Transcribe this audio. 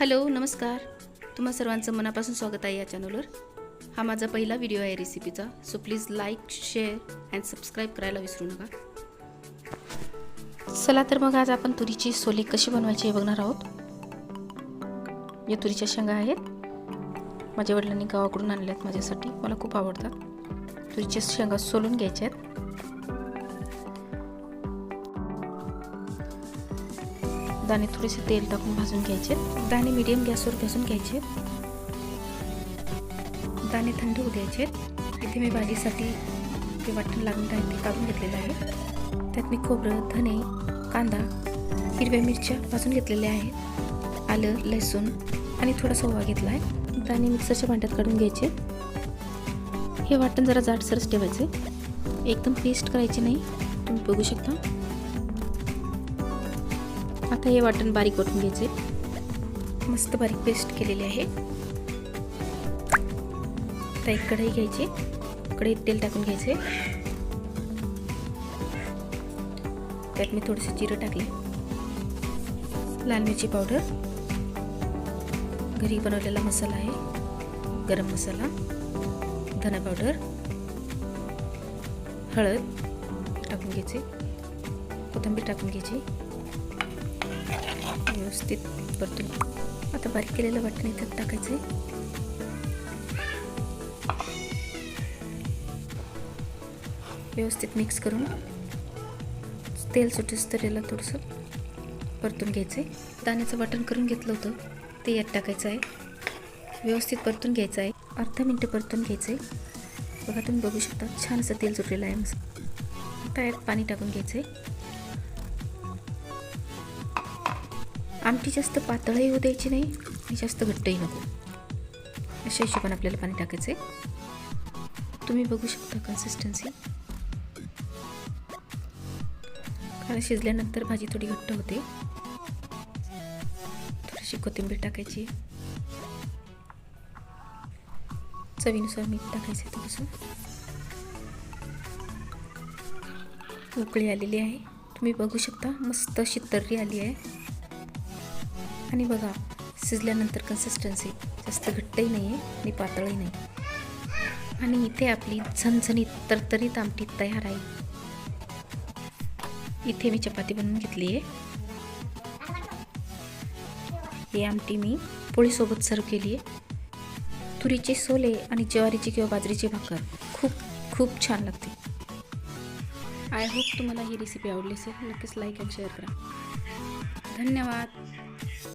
Hello नमस्कार. तुम्हा सर्वांचं मनापासून स्वागत आहे या चॅनलवर हा माझा पहिला व्हिडिओ आहे रेसिपीचा so please like share and subscribe करायला विसरू नका. चला तर मग आज आपण तुरीची सोली कशी बनवायची हे बघणार आहोत. या तुरीच्या शेंगा आहेत. माझ्या वडिलांनी गावाकडून आणल्या आहेत माझ्यासाठी मला खूप आवडतात. तुरीच्या शेंगा सोलून घ्यायच्या आहेत. दाणे थोडेसे तेल टाकून भाजून घ्यायचे. दाणे मिडियम गॅसवर भाजून घ्यायचे. दाणे थंड होऊ द्यायचे. इथे मी भाजीसाठी ते वाटण लागणार आहे ते काढून घेतलेलं आहे. त्यात मी खोबरं धने कांदा हिरव्या मिरच्या भाजून घेतलेल्या आहेत. आलं लसूण आणि थोडासा ओवा घेतला आहे. दाणे मिक्सरच्या भांड्यात काढून घ्यायचे. हे वाटण जरा जाडसरच ठेवायचे. एकदम पेस्ट करायची नाही. तुम्ही बघू शकता. आता हे वाटण बारीक वाटून घ्यायचे. मस्त बारीक पेस्ट केलेली आहे. आता एक कढई घ्यायची. कढईत तेल टाकून घ्यायचे. त्यात मी थोडेसे जिरं टाकले. लाल मिरची पावडर. घरी बनवलेला मसाला आहे. गरम मसाला. धना पावडर. हळद टाकून घ्यायचे. कोथिंबीर टाकून घ्यायची. व्यवस्थित परतून. आता बारीक केलेलं वाटण इथं टाकायचं आहे. व्यवस्थित मिक्स करून तेल सुटेस तर याला थोडंसं परतून घ्यायचं आहे दाण्याचं वाटण करून घेतलं होतं ते यात टाकायचं आहे. व्यवस्थित परतून घ्यायचं आहे. अर्धा मिनटं परतून घ्यायचं आहे बघा तुम्ही बघू शकता छान असं तेल सुटलेलं आहे. मस्त. आता यात पाणी टाकून घ्यायचं आहे आमटी जास्त पातळही होऊ द्यायची नाही आणि जास्त घट्टही नको. अशा हिशोबाने आपल्याला पाणी टाकायचं आहे तुम्ही बघू शकता कन्सिस्टन्सी कारण शिजल्यानंतर भाजी थोडी घट्ट होते. थोडीशी कोथिंबीर टाकायची. चवीनुसार मीठ टाकायचं थोडंसं. उकळी आलेली आहे. तुम्ही बघू शकता मस्त अशी तर्री आली आहे. आणि बघा शिजल्यानंतर कन्सिस्टन्सी जास्त घट्टही नाही आहे आणि पातळही नाही. आणि इथे आपली झणझणीत तरतरीत आमटी तयार आहे. इथे मी चपाती बनवून घेतली आहे. ही आमटी मी पोळीसोबत सर्व केली आहे. तुरीचे सोले आणि ज्वारीची किंवा बाजरीची भाकर खूप खूप छान लागते. आय होप तुम्हाला ही रेसिपी आवडली असेल. नक्कीच लाईक अँड शेअर करा. धन्यवाद.